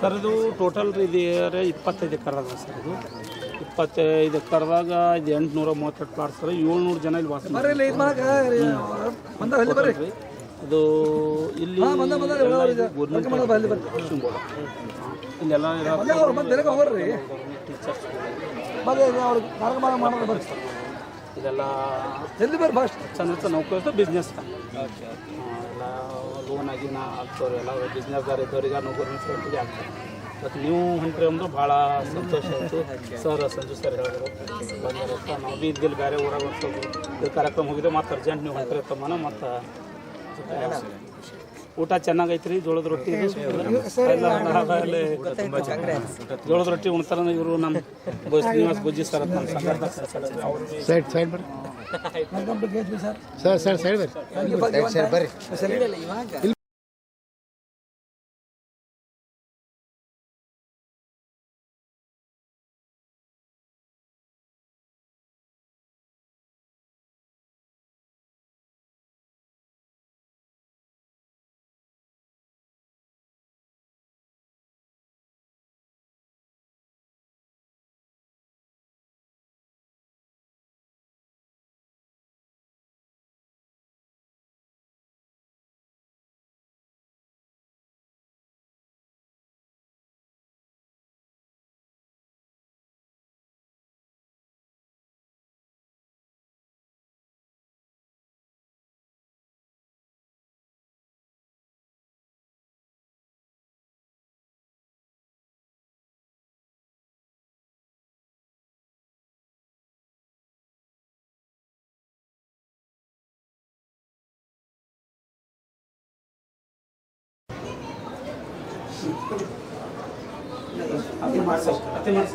Sir ಇದು total ಇದು ಇಪ್ಪತ್ತೈದು ಎಕರೆ ಅದ ಸರ್ ಇದು. ಇಪ್ಪತ್ತೈದು ಎಕರೆದಾಗ ಇದು ಎಂಟುನೂರ ಮೂವತ್ತೆರಡು ಪ್ಲಾಟ್ ಸರ್. ಏಳ್ನೂರು ಜನ ಇಲ್ಲಿ ವಾಸ ಮಾಡ್ತಾರೆ. ಇದು ಇಲ್ಲಿ. ಇಲ್ಲೆಲ್ಲ ಟೀಚರ್ಸ್ ಇದೆಲ್ಲ ಜಲ್ದಿ ಬರ್ರಿ ಫಾಸ್ಟ್ ಚಂದ ನೌಕರಿ ಬಿಸ್ನೆಸ್ ಎಲ್ಲ ಲೋನ್ ಆಗಿನ ಆಗ್ತವ್ರು ಎಲ್ಲ ಬಿಸ್ನೆಸ್ದಾರ ಇದ್ದವ್ರಿಗೆ ನೌಕರಿ ಫ್ರೆಂಡ್ಗೆ ಆಗ್ತದೆ. ಮತ್ತು ನೀವು ಹೊಂಟ್ರಿ ಅಂದ್ರೆ ಭಾಳ ಸಂತೋಷ ಆಯಿತು. ಸರ್ ಸಂಜು ಸರ್ ಹೇಳಿದ್ರು. ನಾವು ಬಿ ಇದ್ದಿಲ್ಲ ಬೇರೆ ಊರಾಗ ಒಂದು ಸ್ವಲ್ಪ ಕಾರ್ಯಕ್ರಮ ಹೋಗಿದ್ದೆ ಮತ್ತು ಅರ್ಜೆಂಟ್ ನೀವು ಹೊಂಟ್ರಿ ತಮ್ಮನ ಮತ್ತು ಊಟ ಚೆನ್ನಾಗೈತ್ರಿ ಜೋಳದ ರೊಟ್ಟಿ ಇದು. ಎಲ್ಲ ಆಮೇಲೆ ಜೋಳದ ರೊಟ್ಟಿ ಉಣ್ತಾರ ಇವರು ನಮ್ಮ ಶ್ರೀನಿವಾಸ ಬುಜ್ಜಿ ಸರ್ ನಮ್ಮ ಬರ್ರಿ. ಸರ್. ಸರ್ ಬರ್ರಿ. ಸೈಡ್ ಬರ್ರಿ.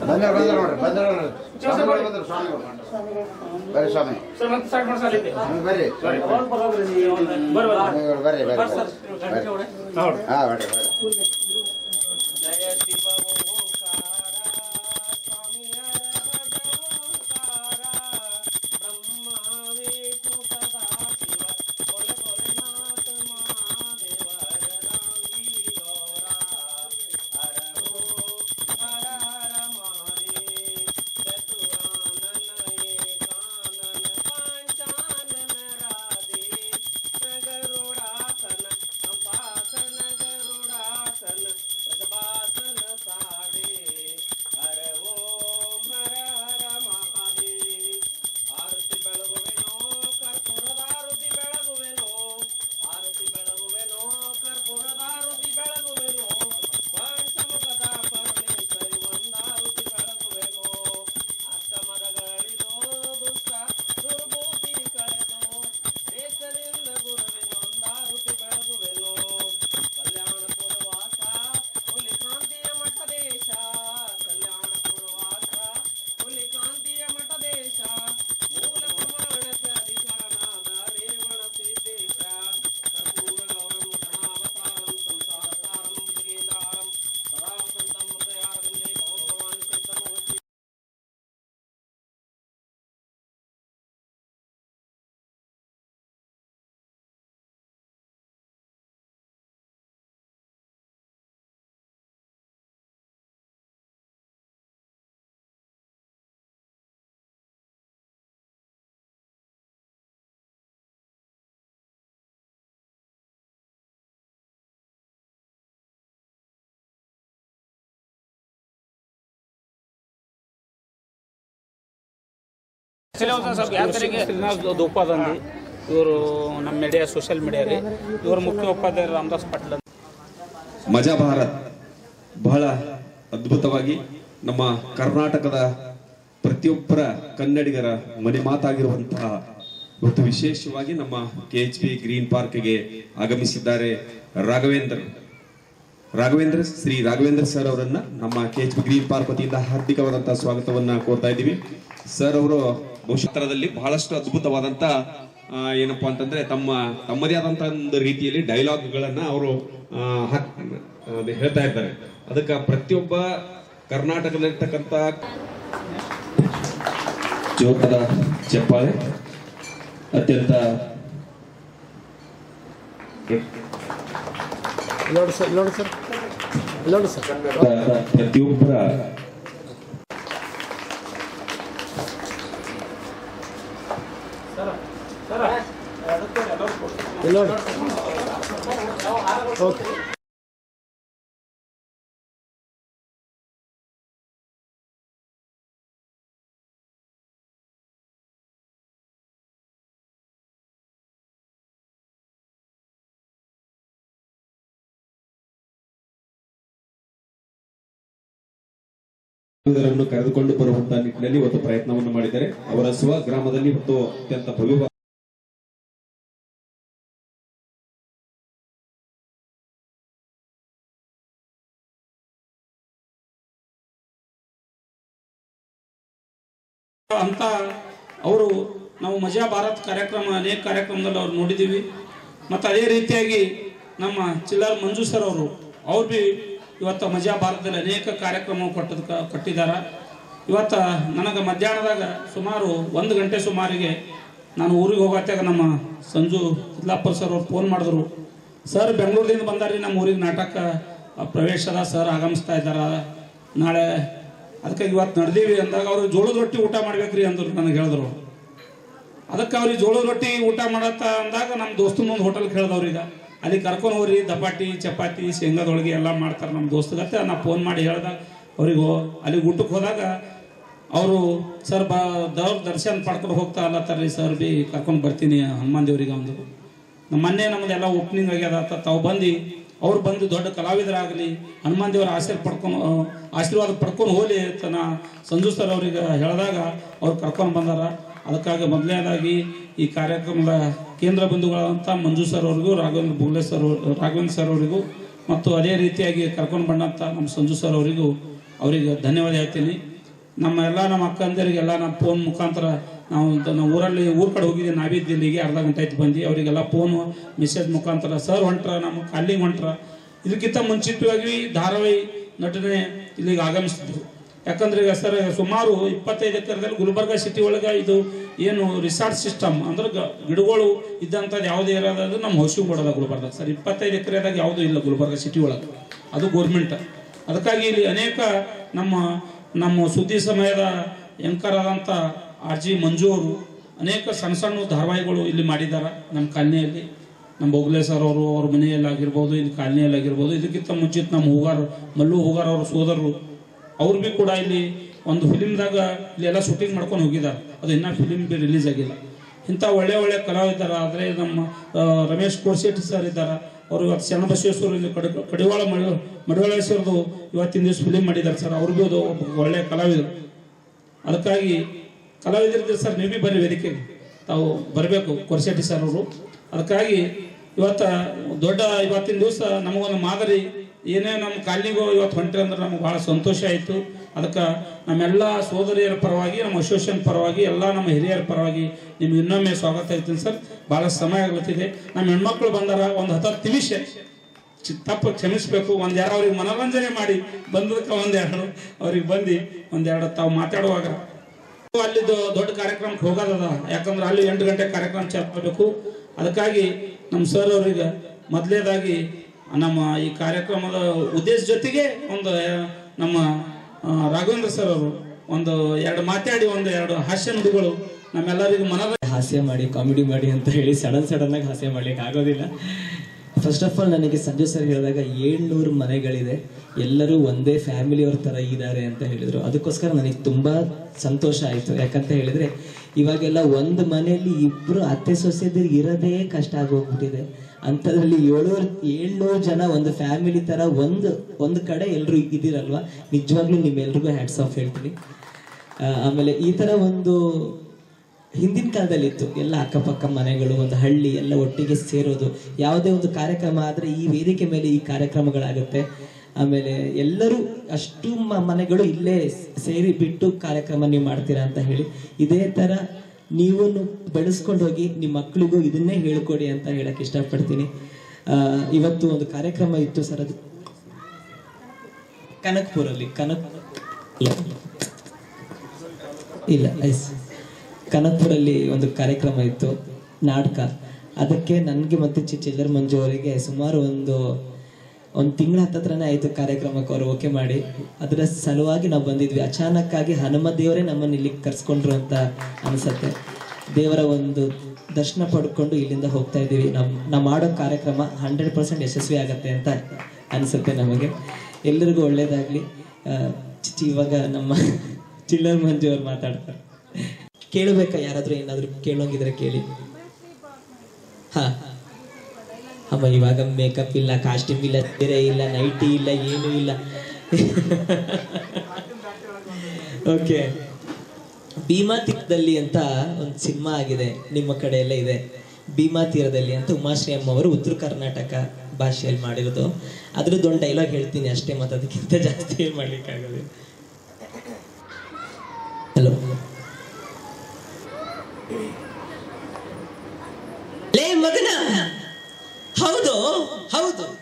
ಬಂದ್ರ ಬಂದ್ರ ನೋಡ್ರಿ ಬಂದ್ರ ನೋಡ್ರಿ. ಸ್ವಾಮಿಗಳು ಬಂದ್ರು ಸ್ವಾಮಿಗಳು ಬರ್ರಿ. ಸ್ವಾಮಿ. ಬರ್ರಿ. ಸ್ವಾಮಿಗಳು ಬರ್ರಿ. ಬರ್ರಿ ಬರ್ರಿ. ಹಾ ಬರ್ರಿ ಬರ್ರಿ. ಉಪಾಧ್ಯಾಯ ಇವರು ನಮ್ಮ ಮೀಡಿಯಾ ಸೋಷಿಯಲ್ ಮೀಡಿಯಾ ರೀ. ಇವರು ಮುಖ್ಯ ಉಪಾಧ್ಯಾಯರು ರಾಮದಾಸ್ ಪಾಟೀಲ್ ಮಜಾ ಭಾರತ್ ಬಹಳ ಅದ್ಭುತವಾಗಿ ನಮ್ಮ ಕರ್ನಾಟಕದ ಪ್ರತಿಯೊಬ್ಬರ ಕನ್ನಡಿಗರ ಮನೆ ಮಾತಾಗಿರುವಂತಹ ಇವತ್ತು ವಿಶೇಷವಾಗಿ ನಮ್ಮ ಕೆ ಎಚ್ ಪಿ ಗ್ರೀನ್ ಪಾರ್ಕ್ಗೆ ಆಗಮಿಸಿದ್ದಾರೆ ರಾಘವೇಂದ್ರ. ರಾಘವೇಂದ್ರ ಶ್ರೀ ರಾಘವೇಂದ್ರ ಸರ್ ಅವರನ್ನ ನಮ್ಮ K H P green park ವತಿಯಿಂದ ಹಾರ್ದಿಕವಾದಂತಹ ಸ್ವಾಗತವನ್ನ ಕೋರ್ತಾ ಇದ್ದೀವಿ. ಸರ್ ಅವರು ಬಹುಶಃದಲ್ಲಿ ಬಹಳಷ್ಟು ಅದ್ಭುತವಾದಂತ ಏನಪ್ಪಾ ಅಂತಂದ್ರೆ ತಮ್ಮ ತಮ್ಮದೇ ಆದಂತ ಒಂದು ರೀತಿಯಲ್ಲಿ ಡೈಲಾಗ್ಗಳನ್ನ ಅವರು ಹೇಳ್ತಾ ಇದ್ದಾರೆ. ಅದಕ್ಕೆ ಪ್ರತಿಯೊಬ್ಬ ಕರ್ನಾಟಕದಲ್ಲಿರ್ತಕ್ಕಂಥ ಜೋಪದ ಚಪ್ಪಾಳೆ ಅತ್ಯಂತ ಪ್ರತಿಯೊಬ್ಬರ ಓಕೆ ಕರೆದುಕೊಂಡು ಬರುವಂತಹ ನಿಟ್ಟಿನಲ್ಲಿ ಇವತ್ತು ಪ್ರಯತ್ನವನ್ನು ಮಾಡಿದ್ದಾರೆ. ಅವರ ಸ್ವಗ್ರಾಮದಲ್ಲಿ ಇವತ್ತು ಅತ್ಯಂತ ಭವ್ಯ ಅಂತ ಅವರು ನಾವು ಮಜಾ ಭಾರತ್ ಕಾರ್ಯಕ್ರಮ, ಅನೇಕ ಕಾರ್ಯಕ್ರಮದಲ್ಲಿ ಅವ್ರು ನೋಡಿದ್ದೀವಿ. ಮತ್ತು ಅದೇ ರೀತಿಯಾಗಿ ನಮ್ಮ ಚಿಲ್ಲರ್ ಮಂಜು ಸರ್ ಅವರು, ಅವ್ರು ಭೀ ಇವತ್ತು ಮಜಾ ಭಾರತದಲ್ಲಿ ಅನೇಕ ಕಾರ್ಯಕ್ರಮ ಕೊಟ್ಟದ ಕೊಟ್ಟಿದ್ದಾರೆ ಇವತ್ತು ನನಗೆ ಮಧ್ಯಾಹ್ನದಾಗ ಸುಮಾರು ಒಂದು ಗಂಟೆ ಸುಮಾರಿಗೆ ನಾನು ಊರಿಗೆ ಹೋಗತ್ತಾಗ ನಮ್ಮ ಸಂಜು ಸಿದ್ಲಾಪುರ್ ಸರ್ ಅವ್ರು ಫೋನ್ ಮಾಡಿದ್ರು. ಸರ್ ಬೆಂಗಳೂರಿಂದ ಬಂದಾರಿ ನಮ್ಮ ಊರಿಗೆ ನಾಟಕ ಪ್ರವೇಶದ ಸರ್ ಆಗಮಿಸ್ತಾ ಇದ್ದಾರ. ನಾಳೆ ಅದಕ್ಕಾಗಿ ಇವತ್ತು ನಡೆದೀವಿ ಅಂದಾಗ ಅವರು ಜೋಳದ ರೊಟ್ಟಿ ಊಟ ಮಾಡ್ಬೇಕ್ರಿ ಅಂದ್ರು ನನಗೆ ಹೇಳಿದ್ರು ಅದಕ್ಕೆ ಅವ್ರಿಗೆ ಜೋಳದ ರೊಟ್ಟಿ ಊಟ ಮಾಡತ್ತ ಅಂದಾಗ ನಮ್ಮ ದೋಸ್ತನ ಒಂದು ಹೋಟೆಲ್ ಈಗ. ಅಲ್ಲಿ ಕರ್ಕೊಂಡು ಹೋಗ್ರಿ, ದಪಾಟಿ, ಚಪಾತಿ ಶೇಂಗಾದೊಳಗೆ ಎಲ್ಲ ಮಾಡ್ತಾರೆ ನಮ್ಮ ದೋಸ್ತಗತ್ತೆ ನಾ ಫೋನ್ ಮಾಡಿ ಹೇಳ್ದಾಗ ಅವ್ರಿಗೆ ಅಲ್ಲಿ ಊಟಕ್ಕೆ ಹೋದಾಗ ಅವರು, ಸರ್ ಬ, ದವ್ರ ದರ್ಶನ ಪಡ್ಕೊಂಡು ಹೋಗ್ತಾ ಅಲ್ಲತ್ತಾರ್ರಿ ಸರ್ ಬಿ, ಕರ್ಕೊಂಡು ಬರ್ತೀನಿ ಹನುಮಾನ್ ದೇವ್ರಿಗೆ ಅಂದರು. ಮೊನ್ನೆ ನಮ್ಮದೆಲ್ಲ ಓಪನಿಂಗ್ ಆಗ್ಯದ ತಾವು ಬಂದು ಅವ್ರು ಬಂದು ದೊಡ್ಡ ಕಲಾವಿದರಾಗಲಿ ಹನುಮಾನ್ ದೇವರ ಆಶೀರ್ ಪಡ್ಕೊಂಡು ಆಶೀರ್ವಾದ ಪಡ್ಕೊಂಡು ಹೋಲಿ ಅಂತ ನಾ ಸಂಜು ಸರ್ ಅವ್ರಿಗೆ ಹೇಳಿದಾಗ ಅವ್ರು ಕರ್ಕೊಂಡು ಬಂದಾರ. ಅದಕ್ಕಾಗಿ ಮೊದಲನೇದಾಗಿ ಈ ಕಾರ್ಯಕ್ರಮದ ಕೇಂದ್ರ ಬಿಂದುಗಳಾದಂಥ ಮಂಜು ಸರ್ ಅವ್ರಿಗೂ, ರಾಘವೇಂದ್ರ ಬುಗ್ಲೆ ಸರ್ ರಾಘವೇಂದ್ರ ಸರ್ ಅವರಿಗೂ, ಮತ್ತು ಅದೇ ರೀತಿಯಾಗಿ ಕರ್ಕೊಂಡು ಬಂದಂಥ ನಮ್ಮ ಸಂಜು ಸರ್ ಅವರಿಗೂ ಅವರಿಗೆ ಧನ್ಯವಾದ ಹೇಳ್ತೀನಿ. ನಮ್ಮ ಎಲ್ಲ ನಮ್ಮ ಅಕ್ಕಂದಿರಿಗೆಲ್ಲ ನಮ್ಮ ಫೋನ್ ಮುಖಾಂತರ ನಾವು ನಾವು ಊರಲ್ಲಿ ಊರ ಕಡೆ ಹೋಗಿದ್ದೆ ನಾವಿದ್ದು ಇಲ್ಲಿಗೆ ಅರ್ಧ ಗಂಟೆ ಆಯ್ತು ಬಂದು. ಅವರಿಗೆಲ್ಲ ಫೋನು ಮೆಸೇಜ್ ಮುಖಾಂತರ, ಸರ್ ಹೊಂಟ್ರ, ನಮ್ಮ ಅಲ್ಲಿಗೆ ಹೊಂಟ್ರ? ಇದಕ್ಕಿಂತ ಮುಂಚಿತವಾಗಿ ಧಾರಾವಾಹಿ ನಟನೆ ಇಲ್ಲಿಗೆ ಆಗಮಿಸ್ತಿದ್ರು. ಯಾಕಂದ್ರೆ ಈಗ ಸರ್, ಸುಮಾರು ಇಪ್ಪತ್ತೈದು ಎಕರೆದಲ್ಲಿ ಗುಲ್ಬರ್ಗ ಸಿಟಿ ಒಳಗೆ ಇದು ಏನು ರಿಸಾರ್ಟ್ ಸಿಸ್ಟಮ್ ಅಂದ್ರೆ ಗಿಡಗಳು ಇದ್ದಂಥದ್ದು ಯಾವುದೇ ಇರೋದಾದ್ರೆ ನಮ್ಮ ಹೌಸಿಂಗ್ ಕೊಡೋದ ಗುಲ್ಬರ್ಗ. ಸರ್, ಇಪ್ಪತ್ತೈದು ಎಕರೆದಾಗ ಯಾವುದೂ ಇಲ್ಲ ಗುಲ್ಬರ್ಗ ಸಿಟಿ ಒಳಗೆ. ಅದು ಗೋರ್ಮೆಂಟ್ ಅದಕ್ಕಾಗಿ ಇಲ್ಲಿ ಅನೇಕ ನಮ್ಮ ನಮ್ಮ ಸುದ್ದಿ ಸಮಯದ ಎಂಕರ್ ಆದಂಥ ಆರ್ ಜಿ ಮಂಜು ಅವರು ಅನೇಕ ಸಣ್ಣ ಸಣ್ಣ ಧಾರಾವಾಹಿಗಳು ಇಲ್ಲಿ ಮಾಡಿದ್ದಾರೆ. ನಮ್ಮ ಕಾಲನಿಯಲ್ಲಿ ನಮ್ಮ ಬೊಗ್ಲೆ ಸರ್ ಅವರು ಅವ್ರ ಮನೆಯಲ್ಲಿ ಆಗಿರ್ಬೋದು, ಇಲ್ಲಿ ಕಾಲನಿಯಲ್ಲಿ ಆಗಿರ್ಬೋದು, ಇದಕ್ಕಿಂತ ಮುಂಚಿತ ನಮ್ಮ ಹೂಗಾರ್, ಮಲ್ಲು ಹೂಗಾರ್ ಅವ್ರ ಸೋದರರು, ಅವ್ರು ಭೀ ಕೂಡ ಇಲ್ಲಿ ಒಂದು ಫಿಲಿಮ್ದಾಗ ಇಲ್ಲಿ ಎಲ್ಲ ಶೂಟಿಂಗ್ ಮಾಡ್ಕೊಂಡು ಹೋಗಿದ್ದಾರೆ. ಅದು ಇನ್ನೂ ಫಿಲಿಮ್ ಬಿ ರಿಲೀಸ್ ಆಗಿಲ್ಲ. ಇಂಥ ಒಳ್ಳೆ ಒಳ್ಳೆ ಕಲಾವಿದರ, ಆದರೆ ನಮ್ಮ ರಮೇಶ್ ಕೋರ್ಶೆಟ್ಟಿ ಸರ್ ಇದ್ದಾರೆ. ಅವರು ಇವತ್ತು ಶರಣಬಸವೇಶ್ವರ ಇಲ್ಲಿ ಕಡ, ಕಡಿವಾಳ ಮಡ ಮಡಿವಾಳೇಶ್ವರದು ಇವತ್ತಿನ ದಿವಸ ಫಿಲಿಮ್ ಮಾಡಿದ್ದಾರೆ ಸರ್. ಅವ್ರಿಗೂ ಅದು ಒಳ್ಳೆ ಕಲಾವಿದರು. ಅದಕ್ಕಾಗಿ ಕಲಾವಿದರಿದ್ರೆ ಸರ್ ನೀವು ಭೀ ಬರ್ರಿ ವೇದಿಕೆಗೆ ತಾವು ಬರಬೇಕು ಕೊರಶೆಟ್ಟಿ ಸರ್ ಅವರು. ಅದಕ್ಕಾಗಿ ಇವತ್ತ ದೊಡ್ಡ ಇವತ್ತಿನ ದಿವಸ ನಮಗೊಂದು ಮಾದರಿ. ಏನೇ ನಮ್ಮ ಕಾಲನಿಗೂ ಇವತ್ತು ಹೊಂಟ್ರಿ ಅಂದ್ರೆ ನಮ್ಗೆ ಭಾಳ ಸಂತೋಷ ಆಯಿತು. ಅದಕ್ಕೆ ನಮ್ಮೆಲ್ಲ ಸೋದರಿಯರ ಪರವಾಗಿ, ನಮ್ಮ ಅಸೋಸಿಯೇಷನ್ ಪರವಾಗಿ, ಎಲ್ಲ ನಮ್ಮ ಹಿರಿಯರ ಪರವಾಗಿ ನಿಮ್ಗೆ ಇನ್ನೊಮ್ಮೆ ಸ್ವಾಗತ ಆಯ್ತೀನಿ ಸರ್. ಭಾಳ ಸಮಯ ಆಗ್ಲತ್ತಿದೆ ನಮ್ಮ ಹೆಣ್ಮಕ್ಳು ಬಂದಾರ, ಒಂದು ಹತ್ತು ನಿಮಿಷ ಚಿ- ತಪ್ಪು ಒಂದು ಯಾರು ಅವ್ರಿಗೆ ಮನೋರಂಜನೆ ಮಾಡಿ ಬಂದದಕ್ಕೆ ಒಂದೆರಡು. ಅವ್ರಿಗೆ ಬಂದು ಒಂದೆರಡು ತಾವು ಮಾತಾಡುವಾಗ ಅಲ್ಲಿದ್ದು ದೊಡ್ಡ ಕಾರ್ಯಕ್ರಮಕ್ಕೆ ಹೋಗೋದದ. ಯಾಕಂದ್ರೆ ಅಲ್ಲಿ ಎಂಟು ಗಂಟೆ ಕಾರ್ಯಕ್ರಮ ಚಾಪಬೇಕು ಅದಕ್ಕಾಗಿ ನಮ್ಮ ಸರ್ ಅವರಿಗೆ ಮೊದಲೇದಾಗಿ ನಮ್ಮ ಈ ಕಾರ್ಯಕ್ರಮದ ಉದ್ದೇಶ ಜೊತೆಗೆ ಒಂದು ನಮ್ಮ ರಾಘವೇಂದ್ರ ಸರ್ ಅವರು ಒಂದು ಎರಡು ಮಾತಾಡಿ, ಒಂದು ಎರಡು ಹಾಸ್ಯ ನುಡಿಗಳು ನಮ್ಮೆಲ್ಲರಿಗೂ ಮನದ ಹಾಸ್ಯ ಮಾಡಿ ಕಾಮಿಡಿ ಮಾಡಿ ಅಂತ ಹೇಳಿ ಸಡನ್ ಸಡನ್ ಆಗಿ ಹಾಸ್ಯ ಮಾಡ್ಲಿಕ್ಕೆ ಆಗೋದಿಲ್ಲ. ಫಸ್ಟ್ ಆಫ್ ಆಲ್ ನನಗೆ ಸಂಜು ಸರ್ ಹೇಳಿದಾಗ ಏಳ್ನೂರು ಮನೆಗಳಿದೆ. ಎಲ್ಲರೂ ಒಂದೇ ಫ್ಯಾಮಿಲಿಯವ್ರ ಥರ ಇದ್ದಾರೆ ಅಂತ ಹೇಳಿದರು. ಅದಕ್ಕೋಸ್ಕರ ನನಗೆ ತುಂಬ ಸಂತೋಷ ಆಯಿತು. ಯಾಕಂತ ಹೇಳಿದರೆ, ಇವಾಗೆಲ್ಲ ಒಂದು ಮನೆಯಲ್ಲಿ ಇಬ್ಬರು ಅತ್ತೆ ಸೊಸೆದಿರು ಇರೋದೇ ಕಷ್ಟ ಆಗೋಗ್ಬಿಟ್ಟಿದೆ. ಅಂಥದ್ರಲ್ಲಿ ಏಳ್ನೂರು ಏಳ್ನೂರು ಜನ ಒಂದು ಫ್ಯಾಮಿಲಿ ಥರ ಒಂದು ಒಂದು ಕಡೆ ಎಲ್ಲರೂ ಇದ್ದೀರಲ್ವ? ನಿಜವಾಗ್ಲೂ ನಿಮ್ಮೆಲ್ರಿಗೂ ಹ್ಯಾಟ್ಸ್ ಆಫ್ ಹೇಳ್ತೀನಿ. ಆಮೇಲೆ ಈ ಥರ ಒಂದು ಹಿಂದಿನ ಕಾಲದಲ್ಲಿ ಇತ್ತು ಎಲ್ಲ ಅಕ್ಕಪಕ್ಕ ಮನೆಗಳು, ಒಂದು ಹಳ್ಳಿ, ಎಲ್ಲ ಒಟ್ಟಿಗೆ ಸೇರೋದು. ಯಾವುದೇ ಒಂದು ಕಾರ್ಯಕ್ರಮ ಆದರೆ ಈ ವೇದಿಕೆ ಮೇಲೆ ಈ ಕಾರ್ಯಕ್ರಮಗಳಾಗುತ್ತೆ. ಆಮೇಲೆ ಎಲ್ಲರೂ ಅಷ್ಟು ಮನೆಗಳು ಇಲ್ಲೇ ಸೇರಿ ಬಿಟ್ಟು ಕಾರ್ಯಕ್ರಮ ನೀವು ಮಾಡ್ತೀರಾ ಅಂತ ಹೇಳಿ, ಇದೇ ಥರ ನೀವು ಬೆಳೆಸ್ಕೊಂಡು ಹೋಗಿ ನಿಮ್ಮ ಮಕ್ಕಳಿಗೂ ಇದನ್ನೇ ಹೇಳ್ಕೊಡಿ ಅಂತ ಹೇಳಕ್ಕೆ ಇಷ್ಟಪಡ್ತೀನಿ. ಇವತ್ತು ಒಂದು ಕಾರ್ಯಕ್ರಮ ಇತ್ತು ಸರ್, ಅದು ಕನಕ್ಪುರಲ್ಲಿ, ಕನಕ್ ಇಲ್ಲ ಎಸ್ ಕನಕ್ಪುರಲ್ಲಿ ಒಂದು ಕಾರ್ಯಕ್ರಮ ಇತ್ತು, ನಾಟಕ. ಅದಕ್ಕೆ ನನಗೆ ಮತ್ತು ಚಿಲ್ಲರ್ ಮಂಜು ಅವರಿಗೆ ಸುಮಾರು ಒಂದು ಒಂದು ತಿಂಗಳ ಹತ್ತತ್ರನೇ ಆಯಿತು ಕಾರ್ಯಕ್ರಮಕ್ಕೆ ಅವರು ಓಕೆ ಮಾಡಿ. ಅದರ ಸಲುವಾಗಿ ನಾವು ಬಂದಿದ್ವಿ. ಅಚಾನಕ್ಕಾಗಿ ಹನುಮ ದೇವರೇ ನಮ್ಮನ್ನು ಇಲ್ಲಿಗೆ ಕರ್ಸ್ಕೊಂಡ್ರು ಅಂತ ಅನಿಸುತ್ತೆ. ದೇವರ ಒಂದು ದರ್ಶನ ಪಡ್ಕೊಂಡು ಇಲ್ಲಿಂದ ಹೋಗ್ತಾ ಇದ್ದೀವಿ. ನಮ್ಮ ನಾವು ಮಾಡೋ ಕಾರ್ಯಕ್ರಮ ಹಂಡ್ರೆಡ್ ಪರ್ಸೆಂಟ್ ಯಶಸ್ವಿ ಆಗುತ್ತೆ ಅಂತ ಅನಿಸುತ್ತೆ ನಮಗೆ. ಎಲ್ಲರಿಗೂ ಒಳ್ಳೇದಾಗಲಿ. ಇವಾಗ ನಮ್ಮ ಚಿಲ್ಲರ್ ಮಂಜು ಅವ್ರು ಮಾತಾಡ್ತಾರೆ. ಕೇಳಬೇಕಾ ಯಾರಾದರೂ ಏನಾದರೂ ಕೇಳೋಂಗಿದ್ರೆ ಕೇಳಿ. ಹಾ. ಅಮ್ಮ, ಇವಾಗ ಮೇಕಪ್ ಇಲ್ಲ ಕಾಸ್ಟ್ಯೂಮ್ ಇಲ್ಲ, ಸೀರೆ ಇಲ್ಲ ನೈಟಿ ಇಲ್ಲ, ಏನೂ ಇಲ್ಲ. ಓಕೆ ಭೀಮಾ ತೀರದಲ್ಲಿ ಅಂತ ಒಂದು ಸಿನಿಮಾ ಆಗಿದೆ, ನಿಮ್ಮ ಕಡೆ ಎಲ್ಲ ಇದೆ. ಭೀಮಾ ತೀರದಲ್ಲಿ ಅಂತ ಉಮಾಶ್ರೀ ಅಮ್ಮ ಅವರು ಉತ್ತರ ಕರ್ನಾಟಕ ಭಾಷೆಯಲ್ಲಿ ಮಾಡಿರೋದು. ಅದ್ರದ್ದು ಒಂದು ಡೈಲಾಗ್ ಹೇಳ್ತೀನಿ ಅಷ್ಟೇ, ಮತ್ತು ಅದಕ್ಕಿಂತ ಜಾಸ್ತಿ ಏನು ಮಾಡ್ಲಿಕ್ಕಾಗೋದಿಲ್ಲ ಹಲೋ ಲೇ ಮಗನ. ಹೌದು ಹೌದು.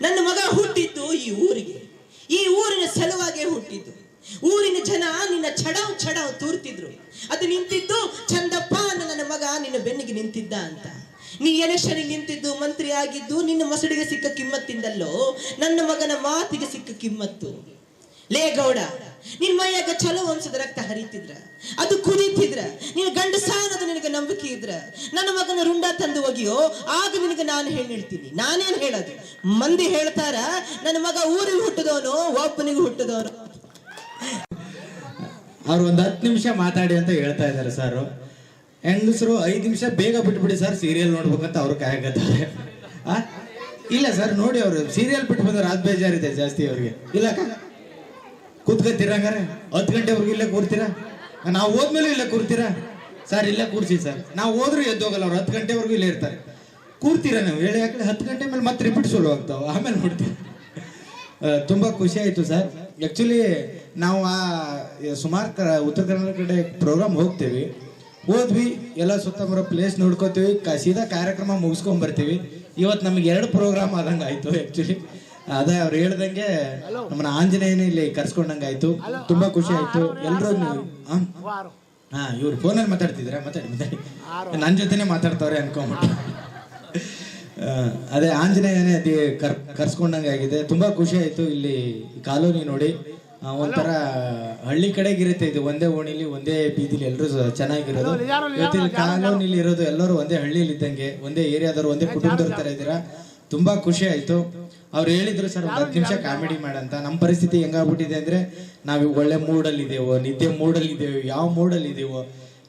ನನ್ನ ಮಗ ಹುಟ್ಟಿದ್ದು ಈ ಊರಿಗೆ. ಈ ಊರಿನ ಸಲುವಾಗಿ ಹುಟ್ಟಿದ್ದು. ಊರಿನ ಜನ ನಿನ್ನ ಚಡಾವ್ ಚಡಾವ್ ತೂರ್ತಿದ್ರು. ಅದು ನಿಂತಿದ್ದು ಚಂದಪ್ಪ ನನ್ನ ಮಗ ನಿನ್ನ ಬೆನ್ನಿಗೆ ನಿಂತಿದ್ದ ಅಂತ. ನೀ ಎಲೆಕ್ಷನ್ ನಿಂತಿದ್ದು ಮಂತ್ರಿ ಆಗಿದ್ದು ನಿನ್ನ ಮಸಡಿಗೆ ಸಿಕ್ಕ ಕಿಮ್ಮತ್ತಿಂದಲ್ಲೋ ನನ್ನ ಮಗನ ಮಾತಿಗೆ ಸಿಕ್ಕ ಕಿಮ್ಮತ್ತು. ಲೇ ಗೌಡ, ನಿನ್ ಮೈಯಾಗ ಚಲೋ ಅನ್ಸದ ರಕ್ತ ಹರಿತಿದ್ರ, ಅದು ಕುದೀತಿದ್ರ, ನೀನ್ ಗಂಡಸ ಅನ್ನೋದು ನಿನಗೆ ನಂಬಿಕೆ ಇದ್ರ, ನನ್ನ ಮಗನ ರುಂಡ ತಂದು ಹೋಗಿಯೋ ಆಗ ನಿನಗೆ ನಾನು ಹೇಳಿರ್ತೀನಿ ನಾನೇನ್ ಹೇಳೋದು? ಮಂದಿ ಹೇಳ್ತಾರ, ನನ್ನ ಮಗ ಊರಿಗೆ ಹುಟ್ಟದವನು, ಒಬ್ಬನಿಗೆ ಹುಟ್ಟದವನು. ಅವ್ರು ಒಂದ್ ಹತ್ತು ನಿಮಿಷ ಮಾತಾಡಿ ಅಂತ ಹೇಳ್ತಾ ಇದ್ದಾರೆ ಸರ್. ಹೆಂಗಸರು ಐದು ನಿಮಿಷ ಬೇಗ ಬಿಟ್ಬಿಡಿ ಸರ್ ಸೀರಿಯಲ್ ನೋಡ್ಬೇಕಂತ ಅವ್ರು ಕಾಯಕತ್ತಾರೆ. ಇಲ್ಲ ಸರ್, ನೋಡಿ ಅವರು ಸೀರಿಯಲ್ ಬಿಟ್ಟು ಬಂದ್ರೆ ಅದು ಬೇಜಾರಿದೆ ಜಾಸ್ತಿ ಅವ್ರಿಗೆ. ಇಲ್ಲ ಕೂತ್ಕೊತೀರಾ ಹಂಗಾರೆ? ಹತ್ತು ಗಂಟೆವರೆಗೂ ಇಲ್ಲೇ ಕೂರ್ತೀರಾ? ನಾವು ಹೋದ್ಮೇಲೆ ಇಲ್ಲೇ ಕೂರ್ತೀರಾ? ಸರ್, ಇಲ್ಲೇ ಕೂರ್ಸಿ ಸರ್. ನಾವು ಹೋದ್ರೂ ಎದ್ದು ಹೋಗಲ್ಲ ಅವ್ರು. ಹತ್ತು ಗಂಟೆವರೆಗೂ ಇಲ್ಲೇ ಇರ್ತಾರೆ. ಕೂರ್ತೀರಾ ನೀವು? ಹೇಳಿ ಯಾಕಂದ್ರೆ ಹತ್ತು ಗಂಟೆ ಮೇಲೆ ಮತ್ತೆ ರಿಪೀಟ್ ಸುಳ್ಳು ಆಗ್ತಾವೆ ಆಮೇಲೆ ನೋಡ್ತೀವಿ ತುಂಬ ಖುಷಿ ಆಯಿತು ಸರ್. ಆ್ಯಕ್ಚುಲಿ ನಾವು ಆ ಸುಮಾರು ಉತ್ತರ ಕನ್ನಡ ಕಡೆ ಪ್ರೋಗ್ರಾಮ್ ಹೋಗ್ತೀವಿ. ಹೋದ್ವಿ, ಎಲ್ಲ ಸುತ್ತಮುತ್ತ ಪ್ಲೇಸ್ ನೋಡ್ಕೋತೀವಿ. ಕ, ಸೀದಾ ಕಾರ್ಯಕ್ರಮ ಮುಗಿಸ್ಕೊಂಬರ್ತೀವಿ. ಇವತ್ತು ನಮಗೆ ಎರಡು ಪ್ರೋಗ್ರಾಮ್ ಆದಂಗೆ ಆಯಿತು ಆಕ್ಚುಲಿ ಅದೇ ಅವ್ರು ಹೇಳ್ದಂಗೆ ನಮ್ಮನ್ನ ಆಂಜನೇಯನ ಇಲ್ಲಿ ಕರ್ಸ್ಕೊಂಡಂಗಾಯ್ತು ತುಂಬಾ ಖುಷಿ ಆಯ್ತು. ಎಲ್ರು ಹಾ ಇವ್ರು ಫೋನಲ್ಲಿ ಮಾತಾಡ್ತಿದ್ರೆ. ಮಾತಾಡಿ ಮಾತಾಡಿ. ನನ್ನ ಜೊತೆನೆ ಮಾತಾಡ್ತಾವ್ರೆ ಅನ್ಕೊಂಬಿಟ್ಟು. ಅದೇ ಆಂಜನೇಯನೇ ಅದೇ ಕರ್ ಕರ್ಸ್ಕೊಂಡಂಗೆ ಆಗಿದೆ. ತುಂಬಾ ಖುಷಿ ಆಯ್ತು ಇಲ್ಲಿ ಕಾಲೋನಿ ನೋಡಿ. ಒಂಥರ ಹಳ್ಳಿ ಕಡೆಗಿರುತ್ತೆ ಇದು. ಒಂದೇ ಓಣಿಲಿ ಒಂದೇ ಬೀದಿಲಿ ಎಲ್ಲರೂ ಚೆನ್ನಾಗಿರೋದು. ಇವತ್ತಿಲ್ಲಿ ಕಾಲೋನಿಲಿ ಇರೋದು ಎಲ್ಲರೂ ಒಂದೇ ಹಳ್ಳಿಲಿ ಇದ್ದಂಗೆ ಒಂದೇ ಏರಿಯಾದವ್ರು ಒಂದೇ ಕುಟುಂಬದವ್ರ ತರ ಇದ್ದೀರಾ? ತುಂಬಾ ಖುಷಿ ಆಯ್ತು. ಅವ್ರು ಹೇಳಿದ್ರು, ಸರ್, ಒಂದು ಹತ್ತು ನಿಮಿಷ ಕಾಮಿಡಿ ಮಾಡಂತ. ನಮ್ಮ ಪರಿಸ್ಥಿತಿ ಹೆಂಗಾಗ್ಬಿಟ್ಟಿದೆ ಅಂದ್ರೆ, ನಾವು ಒಳ್ಳೆ ಮೂಡಲ್ಲಿ ಇದೇವೋ ನಿದ್ದೆ ಮೂಡಲ್ಲಿ ಇದೇವೋ ಯಾವ ಮೂಡಲ್ಲಿ ಇದೇವೋ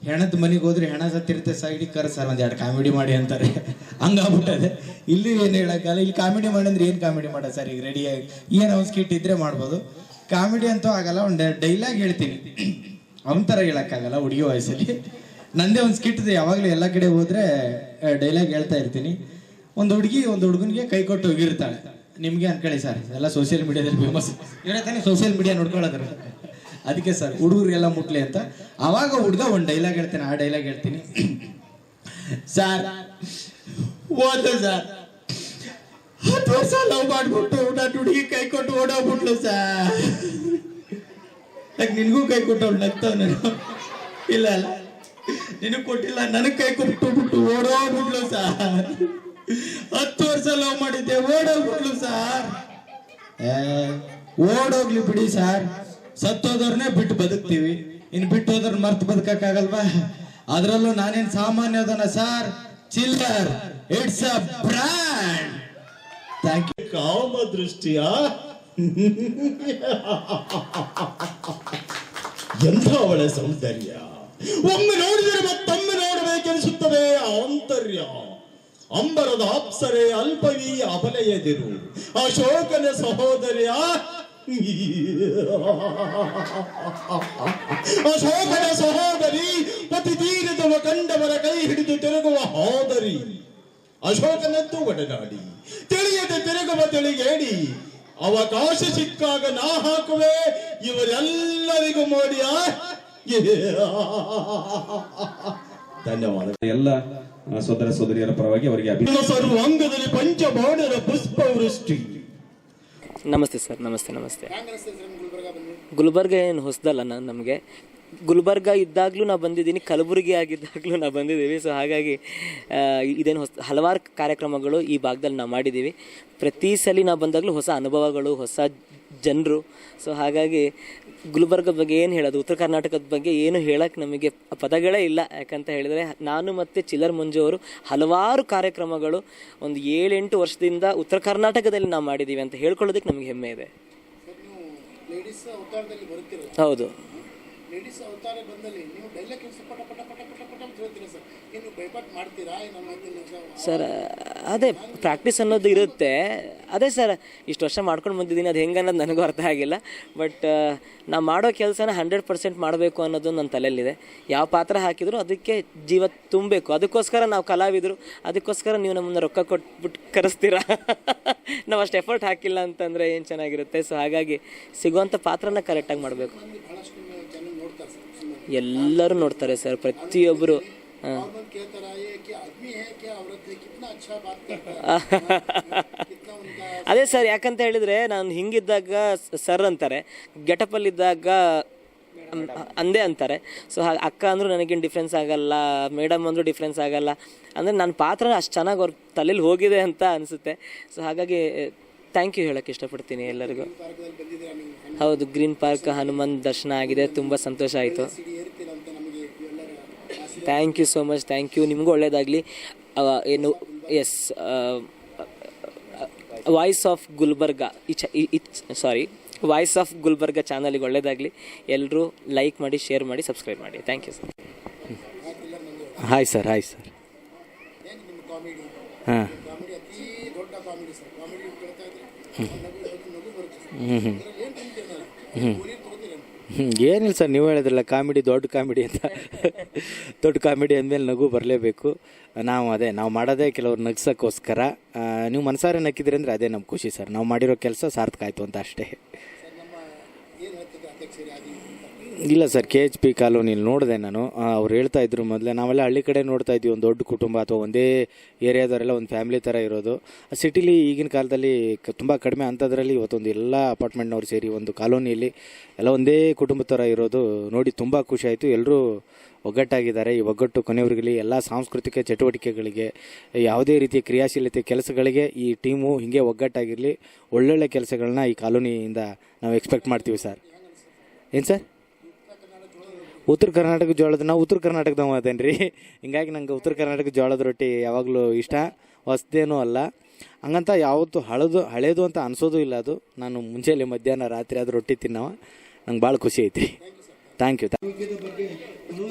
ಹೆಣದ ಮನೆಗೆ ಹೋದ್ರೆ ಹೆಣ ಸತ್ತಿರುತ್ತೆ ಸೈಡಿಗೆ ಕರ್, ಸರ್ ಒಂದ್ ಎರಡು ಕಾಮಿಡಿ ಮಾಡಿ ಅಂತಾರೆ. ಹಂಗಾಗ್ಬಿಟ್ಟದೆ. ಇಲ್ಲಿ ಏನು ಹೇಳಕ್ಕಲ್ಲ ಇಲ್ಲಿ ಕಾಮಿಡಿ ಮಾಡಂದ್ರೆ ಏನು ಕಾಮಿಡಿ ಮಾಡ, ಸರ್, ಈಗ ರೆಡಿಯಾಗಿ ಏನು ಅವ್ನು ಸ್ಕಿಟ್ ಇದ್ರೆ ಮಾಡ್ಬೋದು. ಕಾಮಿಡಿ ಅಂತೂ ಆಗಲ್ಲ, ಒಂದು ಡೈಲಾಗ್ ಹೇಳ್ತೀನಿ. ಅವನ ಥರ ಹೇಳಕ್ಕಾಗಲ್ಲ ಹುಡುಗಿ ವಯಸ್ಸಲ್ಲಿ ನಂದೇ ಒಂದು ಸ್ಕಿಟ್ ಯಾವಾಗಲೂ ಎಲ್ಲ ಕಡೆ ಹೋದ್ರೆ ಡೈಲಾಗ್ ಹೇಳ್ತಾ ಇರ್ತೀನಿ. ಒಂದು ಹುಡುಗಿ, ಒಂದು ಹುಡುಗನಿಗೆ ಕೈ ಕೊಟ್ಟು ಹೋಗಿರ್ತಾಳೆ. ನಿಮ್ಗೆ ಅನ್ಕೊಳ್ಳಿ ಸರ್ ಎಲ್ಲ ಸೋಷಿಯಲ್ ಮೀಡಿಯಾದಲ್ಲಿ ಫೇಮಸ್ ಇವರೇ ತಾನೇ ಸೋಷಿಯಲ್ ಮೀಡಿಯಾ ನೋಡ್ಕೊಳ್ಳೋದ್ರ ಅದಕ್ಕೆ ಸರ್, ಹುಡುಗರಿಗೆಲ್ಲ ಮುಟ್ಲಿ ಅಂತ. ಅವಾಗ ಹುಡುಗ ಒಂದು ಡೈಲಾಗ್ ಹೇಳ್ತೇನೆ, ಆ ಡೈಲಾಗ್ ಹೇಳ್ತೀನಿ. ಸರ್ ಓದ ಸರ್ ಹತ್ತು ವರ್ಷ ಲವ್ ಮಾಡ್ಬಿಟ್ಟು ನಾನು ಹುಡುಗಿ ಕೈ ಕೊಟ್ಟು ಓಡೋಗ್ಬಿಟ್ಲು ಸರ್ ನಿನಗೂ ಕೈ ಅವ್ಳು ನಗ್ತಾವ ನಾನು ಇಲ್ಲ. ಅಲ್ಲ ನಿನಗೆ ಕೊಟ್ಟಿಲ್ಲ, ನನಗೆ ಕೈ ಕೊಟ್ಟು ಬಿಟ್ಟು ಓಡೋಗ್ಬಿಟ್ಲು ಸರ್ ಹತ್ತು ವರ್ಷ ಲವ್ ಮಾಡಿದ್ದೆ. ಓಡೋಗ್ಬಿಟ್ಲು ಸರ್. ಓಡೋಗ್ಲಿ ಬಿಡಿ ಸರ್. ಸತ್ತೋದವ್ರನ್ನೇ ಬಿಟ್ಟು ಬದುಕ್ತೀವಿ. ಇನ್ ಬಿಟ್ಟು ಹೋದ್ರ ಮರ್ತು ಬದುಕಕ್ಕಾಗಲ್ವಾ? ಅದ್ರಲ್ಲೂ ನಾನೇನ್ ಸಾಮಾನ್ಯ ಅದನ್ನ sir? Chiller. It's a brand thank you ಕಾಮ ದೃಷ್ಟಿಯ. ಎಂಥ ಒಳ್ಳೆ ಸೌಂದರ್ಯ. ಒಮ್ಮೆ ನೋಡಿದರೆ ಮತ್ತೊಮ್ಮೆ ನೋಡಬೇಕೆನಿಸುತ್ತದೆ ಆಂತರ್ಯ ಅಂಬರದ ಅಪ್ಸರೆ ಅಲ್ಪವಿ ಅಬಲೆಯದಿರು. ಅಶೋಕನ ಸಹೋದರಿಯ, ಅಶೋಕನ ಸಹೋದರಿ ಪತಿ ತೀರದವ ಕಂಡವರ ಕೈ ಹಿಡಿದು ತಿರುಗುವ ಹೋದರಿ. ಅಶೋಕನದ್ದು ಒಡನಾಡಿ. ತಿಳಿಯದೆ ತಿರುಗುವ ತಿಳಿಗೇಡಿ. ಅವಕಾಶ ಸಿಕ್ಕಾಗ ನಾ ಹಾಕುವೆ, ಇವರೆಲ್ಲರಿಗೂ ಮೋಡಿಯ. ಧನ್ಯವಾದ. ಎಲ್ಲ ಸೋದರ ಸೋದರಿಯರ ಪರವಾಗಿ ಅವರಿಗೆ ಅಭಿನಂದನೆ ಸರ್ವಾಂಗದಲ್ಲಿ ಪಂಚಬಾಣರ ಪುಷ್ಪವೃಷ್ಟಿ. ನಮಸ್ತೆ ಸರ್ ನಮಸ್ತೆ ನಮಸ್ತೆ. ಗುಲ್ಬರ್ಗ ಏನು ಹೊಸದಲ್ಲ ನಾನು ನಮಗೆ? ಗುಲ್ಬರ್ಗ ಇದ್ದಾಗಲೂ ನಾವು ಬಂದಿದ್ದೀನಿ ಕಲಬುರಗಿ ಆಗಿದ್ದಾಗಲೂ ನಾವು ಬಂದಿದ್ದೀವಿ. ಸೊ ಹಾಗಾಗಿ ಇದೇನು ಹೊಸ ಹಲವಾರು ಕಾರ್ಯಕ್ರಮಗಳು ಈ ಭಾಗದಲ್ಲಿ ನಾವು ಮಾಡಿದ್ದೀವಿ. ಪ್ರತಿ ಸಲ ನಾವು ಬಂದಾಗಲೂ ಹೊಸ ಅನುಭವಗಳು ಹೊಸ ಜನರು. ಸೊ ಹಾಗಾಗಿ ಗುಲ್ಬರ್ಗ ಬಗ್ಗೆ ಏನು ಹೇಳೋದು ಉತ್ತರ ಕರ್ನಾಟಕದ ಬಗ್ಗೆ ಏನು ಹೇಳಕ್ಕೆ ನಮಗೆ ಪದಗಳೇ ಇಲ್ಲ. ಯಾಕಂತ ಹೇಳಿದರೆ ನಾನು ಮತ್ತು ಚಿಲ್ಲರ್ ಮಂಜು ಅವರು ಹಲವಾರು ಕಾರ್ಯಕ್ರಮಗಳು ಒಂದು ಏಳೆಂಟು ವರ್ಷದಿಂದ ಉತ್ತರ ಕರ್ನಾಟಕದಲ್ಲಿ ನಾವು ಮಾಡಿದ್ದೀವಿ ಅಂತ ಹೇಳ್ಕೊಳ್ಳೋದಕ್ಕೆ ನಮಗೆ ಹೆಮ್ಮೆ ಇದೆ. ಹೌದು. ಲೇಡೀಸ್ ಅವತಾರ ಬಂದಲ್ಲಿ ನೀವು ಡೈಲಾಗ್ ಪಟ ಪಟ ಪಟ ಪಟ ಪಟ ಅಂತ ಹೇಳ್ತೀರಾ ಸರ್? ಏನು ಬೈಪಾಟ್ ಮಾಡ್ತೀರಾ? ಸರ್? ಅದೇ ಪ್ರಾಕ್ಟೀಸ್ ಅನ್ನೋದು ಇರುತ್ತೆ. ಅದೇ ಸರ್ ಇಷ್ಟು ವರ್ಷ ಮಾಡ್ಕೊಂಡು ಬಂದಿದ್ದೀನಿ ಅದು ಹೆಂಗೆ ಅನ್ನೋದು ನನಗೂ ಅರ್ಥ ಆಗಿಲ್ಲ. ಬಟ್ ನಾವು ಮಾಡೋ ಕೆಲಸನ ಹಂಡ್ರೆಡ್ ಪರ್ಸೆಂಟ್ ಮಾಡಬೇಕು ಅನ್ನೋದು ನನ್ನ ತಲೆಯಲ್ಲಿದೆ. ಯಾವ ಪಾತ್ರ ಹಾಕಿದ್ರು ಅದಕ್ಕೆ ಜೀವ ತುಂಬಬೇಕು. ಅದಕ್ಕೋಸ್ಕರ ನಾವು ಕಲಾವಿದರು ಅದಕ್ಕೋಸ್ಕರ ನೀವು ನಮ್ಮನ್ನು ರೊಕ್ಕ ಕೊಟ್ಬಿಟ್ಟು ಕರೆಸ್ತೀರಾ? ನಾವು ಅಷ್ಟು ಎಫರ್ಟ್ ಹಾಕಿಲ್ಲ ಅಂತಂದರೆ ಏನು ಚೆನ್ನಾಗಿರುತ್ತೆ. ಸೊ ಹಾಗಾಗಿ ಸಿಗುವಂಥ ಪಾತ್ರನ ಕರೆಕ್ಟಾಗಿ ಮಾಡಬೇಕು. ಎಲ್ಲರೂ ನೋಡ್ತಾರೆ ಸರ್ ಪ್ರತಿಯೊಬ್ಬರು ಅದೇ ಸರ್, ಯಾಕಂತ ಹೇಳಿದ್ರೆ ನಾನು ಹಿಂಗಿದ್ದಾಗ ಸರ್ ಅಂತಾರೆ, ಗೆಟಪಲ್ಲಿದ್ದಾಗ ಅಂದೇ ಅಂತಾರೆ. ಸೊ ಅಕ್ಕ ಅಂದರೂ ನನಗೇನು ಡಿಫ್ರೆನ್ಸ್ ಆಗಲ್ಲ ಮೇಡಮ್ ಅಂದರೂ ಡಿಫ್ರೆನ್ಸ್ ಆಗಲ್ಲ. ಅಂದರೆ ನನ್ನ ಪಾತ್ರ ಅಷ್ಟು ಚೆನ್ನಾಗಿ ಅವ್ರ ತಲೆಯಲ್ಲಿ ಹೋಗಿದೆ ಅಂತ ಅನಿಸುತ್ತೆ. ಸೊ ಹಾಗಾಗಿ ಥ್ಯಾಂಕ್ ಯು ಹೇಳೋಕ್ಕೆ ಇಷ್ಟಪಡ್ತೀನಿ ಎಲ್ಲರಿಗೂ. ಹೌದು ಗ್ರೀನ್ ಪಾರ್ಕ್ ಹನುಮಾನ್ ದರ್ಶನ ಆಗಿದೆ ತುಂಬ ಸಂತೋಷ ಆಯಿತು. Thank you so much thank you ನಿಮಗೂ ಒಳ್ಳೆಯದಾಗಲಿ ಏನು ಎಸ್ ವಾಯ್ಸ್ ಆಫ್ ಗುಲ್ಬರ್ಗ ಈ ಸಾರಿ ವಾಯ್ಸ್ ಆಫ್ ಗುಲ್ಬರ್ಗ ಚಾನಲಿಗೆ ಒಳ್ಳೆಯದಾಗಲಿ ಎಲ್ಲರೂ ಲೈಕ್ ಮಾಡಿ ಶೇರ್ ಮಾಡಿ ಸಬ್ಸ್ಕ್ರೈಬ್ ಮಾಡಿ. Thank you sir hi sir hi sir ಹಾಂ. ಹ್ಞೂ ಅತಿ ಏನಿಲ್ಲ ಸರ್, ನೀವು ಹೇಳಿದ್ರಲ್ಲ, ಕಾಮಿಡಿ ದೊಡ್ಡ ಕಾಮಿಡಿ ಅಂತ. ದೊಡ್ಡ ಕಾಮಿಡಿ ಅಂದಮೇಲೆ ನಗು ಬರಲೇಬೇಕು. ನಾವು ಅದೇ, ನಾವು ಮಾಡೋದೇ ಕೆಲವ್ರು ನಗ್ಸೋಕ್ಕೋಸ್ಕರ. ನೀವು ಮನಸಾರೆ ನಕ್ಕಿದ್ರಿ ಅಂದರೆ ಅದೇ ನಮ್ಮ ಖುಷಿ ಸರ್. ನಾವು ಮಾಡಿರೋ ಕೆಲಸ ಸಾರ್ಥಕ ಆಯಿತು ಅಂತ ಅಷ್ಟೇ ಏನು ಹೇಳ್ತದೆ ಅಧ್ಯಕ್ಷರೇ ಆಗಿ ಇಲ್ಲ ಸರ್ ಕೆ ಎಚ್ ಪಿ ಕಾಲೋನಿಲಿ ನೋಡಿದೆ ನಾನು. ಅವ್ರು ಹೇಳ್ತಾ ಇದ್ರು ಮೊದಲೇ, ನಾವೆಲ್ಲ ಹಳ್ಳಿ ಕಡೆ ನೋಡ್ತಾ ಇದ್ವಿ, ಒಂದು ದೊಡ್ಡ ಕುಟುಂಬ ಅಥವಾ ಒಂದೇ ಏರಿಯಾದವರೆಲ್ಲ ಒಂದು ಫ್ಯಾಮಿಲಿ ಥರ ಇರೋದು. ಸಿಟಿಲಿ ಈಗಿನ ಕಾಲದಲ್ಲಿ ತುಂಬ ಕಡಿಮೆ ಅಂಥದ್ರಲ್ಲಿ ಇವತ್ತೊಂದು ಎಲ್ಲ ಅಪಾರ್ಟ್ಮೆಂಟ್ನವ್ರು ಸೇರಿ ಒಂದು ಕಾಲೋನಿಯಲ್ಲಿ ಎಲ್ಲ ಒಂದೇ ಕುಟುಂಬ ಥರ ಇರೋದು ನೋಡಿ ತುಂಬ ಖುಷಿ ಆಯಿತು. ಎಲ್ಲರೂ ಒಗ್ಗಟ್ಟಾಗಿದ್ದಾರೆ. ಈ ಒಗ್ಗಟ್ಟು ಕೊನೆಯವ್ರಿಗಲಿ ಎಲ್ಲ ಸಾಂಸ್ಕೃತಿಕ ಚಟುವಟಿಕೆಗಳಿಗೆ, ಯಾವುದೇ ರೀತಿಯ ಕ್ರಿಯಾಶೀಲತೆ ಕೆಲಸಗಳಿಗೆ ಈ ಟೀಮು ಹೀಗೆ ಒಗ್ಗಟ್ಟಾಗಿರಲಿ, ಒಳ್ಳೊಳ್ಳೆ ಕೆಲಸಗಳನ್ನ ಈ ಕಾಲೋನಿಯಿಂದ ನಾವು ಎಕ್ಸ್ಪೆಕ್ಟ್ ಮಾಡ್ತೀವಿ ಸರ್. ಏನು ಸರ್? ಉತ್ತರ ಕರ್ನಾಟಕ ಜೋಳದ ನಾವು ಉತ್ತರ ಕರ್ನಾಟಕದವ ಅದೇನು ರೀ ಹಿಂಗಾಗಿ ನಂಗೆ ಉತ್ತರ ಕರ್ನಾಟಕ ಜೋಳದ ರೊಟ್ಟಿ ಯಾವಾಗಲೂ ಇಷ್ಟ. ಹೊಸ್ದೇನೂ ಅಲ್ಲ. ಹಂಗಂತ ಯಾವತ್ತು ಹಳದು ಹಳೇದು ಅಂತ ಅನ್ಸೋದು ಇಲ್ಲ ಅದು. ನಾನು ಮುಂಜಾನೆ ಮಧ್ಯಾಹ್ನ ರಾತ್ರಿ ಅದು ರೊಟ್ಟಿ ತಿನ್ನವ. ನಂಗೆ ಭಾಳ ಖುಷಿ ಐತಿ thank you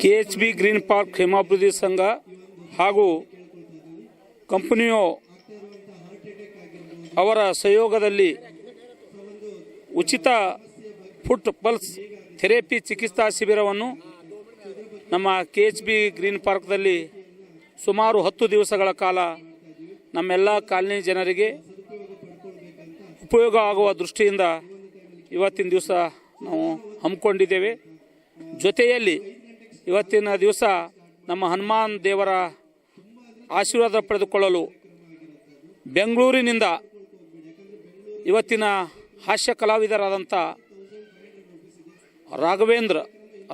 K H B green park ಹೇಮಾಭಿವೃದ್ಧಿ ಸಂಘ ಹಾಗೂ ಕಂಪನಿಯು ಅವರ ಸಹಯೋಗದಲ್ಲಿ ಉಚಿತ ಫುಟ್ ಪಲ್ಸ್ ಥೆರಪಿ ಚಿಕಿತ್ಸಾ ಶಿಬಿರವನ್ನು ನಮ್ಮ ಕೆ ಎಚ್ ಬಿ ಗ್ರೀನ್ ಪಾರ್ಕ್ದಲ್ಲಿ ಸುಮಾರು ಹತ್ತು ದಿವಸಗಳ ಕಾಲ ನಮ್ಮೆಲ್ಲ ಕಾಲನಿ ಜನರಿಗೆ ಉಪಯೋಗ ಆಗುವ ದೃಷ್ಟಿಯಿಂದ ಇವತ್ತಿನ ದಿವಸ ನಾವು ಹಮ್ಮಿಕೊಂಡಿದ್ದೇವೆ. ಜೊತೆಯಲ್ಲಿ ಇವತ್ತಿನ ದಿವಸ ನಮ್ಮ ಹನುಮಾನ್ ದೇವರ ಆಶೀರ್ವಾದ ಪಡೆದುಕೊಳ್ಳಲು ಬೆಂಗಳೂರಿನಿಂದ ಇವತ್ತಿನ ಹಾಸ್ಯ ಕಲಾವಿದರಾದಂಥ ರಾಘವೇಂದ್ರ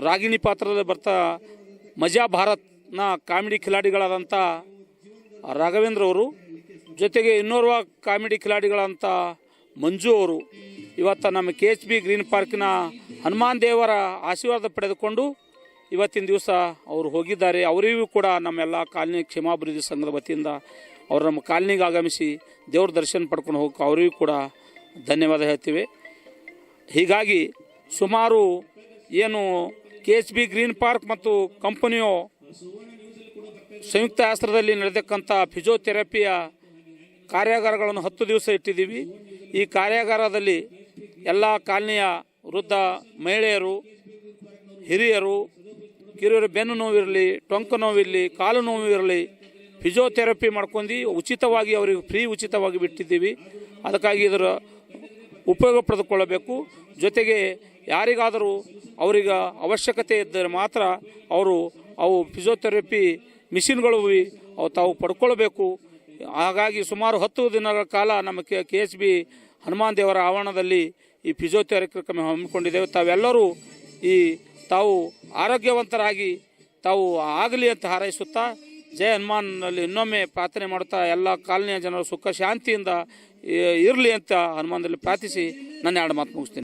ರಾಗಿಣಿ ಪಾತ್ರದಲ್ಲಿ ಬರ್ತಾ ಮಜಾ ಭಾರತ್ನ ಕಾಮಿಡಿ ಖಿಲಾಡಿಗಳಾದಂಥ ರಾಘವೇಂದ್ರ ಅವರು, ಜೊತೆಗೆ ಇನ್ನೋರ್ವ ಕಾಮಿಡಿ ಖಿಲಾಡಿಗಳಂಥ ಮಂಜು ಅವರು, ಇವತ್ತು ನಮ್ಮ ಕೆ ಎಚ್ ಬಿ ಗ್ರೀನ್ ಪಾರ್ಕಿನ ಹನುಮಾನ್ ದೇವರ ಆಶೀರ್ವಾದ ಪಡೆದುಕೊಂಡು ಇವತ್ತಿನ ದಿವಸ ಅವರು ಹೋಗಿದ್ದಾರೆ. ಅವರಿಗೂ ಕೂಡ ನಮ್ಮೆಲ್ಲ ಕಾಲನಿ ಕ್ಷೇಮಾಭಿವೃದ್ಧಿ ಸಂಘದ ವತಿಯಿಂದ ಅವರು ನಮ್ಮ ಕಾಲನಿಗೆ ಆಗಮಿಸಿ ದೇವ್ರ ದರ್ಶನ ಪಡ್ಕೊಂಡು ಹೋಗಿ ಅವರಿಗೂ ಕೂಡ ಧನ್ಯವಾದ ಹೇಳ್ತೀವಿ. ಹೀಗಾಗಿ ಸುಮಾರು ಏನು K H B green park ಮತ್ತು ಕಂಪನಿಯು ಸಂಯುಕ್ತ ಆಸ್ತ್ರದಲ್ಲಿ ನಡೆದಕ್ಕಂಥ ಫಿಸಿಯೋಥೆರಪಿಯ ಕಾರ್ಯಾಗಾರಗಳನ್ನು ಹತ್ತು ದಿವಸ ಇಟ್ಟಿದ್ದೀವಿ. ಈ ಕಾರ್ಯಾಗಾರದಲ್ಲಿ ಎಲ್ಲ ಕಾಲನಿಯ ವೃದ್ಧ ಮಹಿಳೆಯರು, ಹಿರಿಯರು, ಕಿರಿಯರು ಬೆನ್ನು ನೋವಿರಲಿ, ಟೊಂಕ ನೋವಿರಲಿ, ಕಾಲು ನೋವಿರಲಿ ಫಿಸಿಯೋಥೆರಪಿ ಮಾಡ್ಕೊಂಡು ಉಚಿತವಾಗಿ ಅವರಿಗೆ ಫ್ರೀ ಉಚಿತವಾಗಿ ಬಿಟ್ಟಿದ್ದೀವಿ. ಅದಕ್ಕಾಗಿ ಇದರ ಉಪಯೋಗ ಪಡೆದುಕೊಳ್ಳಬೇಕು. ಜೊತೆಗೆ ಯಾರಿಗಾದರೂ ಅವರಿಗೆ ಅವಶ್ಯಕತೆ ಇದ್ದರೆ ಮಾತ್ರ ಅವರು ಅವು ಫಿಸಿಯೋಥೆರಪಿ ಮಿಷಿನ್ಗಳು ಅವು ತಾವು ಪಡ್ಕೊಳ್ಬೇಕು. ಹಾಗಾಗಿ ಸುಮಾರು ಹತ್ತು ದಿನಗಳ ಕಾಲ ನಮ್ಮ ಕೆ ಕೆ ಬಿ ಹನುಮಾನ್ ದೇವರ ಆವರಣದಲ್ಲಿ ಈ ಫಿಸಿಯೋಥೆರಪಿ ಕಾರ್ಯಕ್ರಮ ಹಮ್ಮಿಕೊಂಡಿದ್ದೇವೆ. ತಾವೆಲ್ಲರೂ ಈ ತಾವು ಆರೋಗ್ಯವಂತರಾಗಿ ತಾವು ಆಗಲಿ ಅಂತ ಹಾರೈಸುತ್ತಾ ಜಯ ಹನುಮಾನ್ನಲ್ಲಿ ಇನ್ನೊಮ್ಮೆ ಪ್ರಾರ್ಥನೆ ಮಾಡುತ್ತಾ ಎಲ್ಲ ಕಾಲನಿಯ ಜನರು ಸುಖ, ಶಾಂತಿಯಿಂದ ಇರಲಿ ಅಂತ ಹನುಮಾನದಲ್ಲಿ ಪ್ರಾರ್ಥಿಸಿ ನನ್ನ ಎರಡು ಮಾತು ಮುಗಿಸ್ತೀನಿ.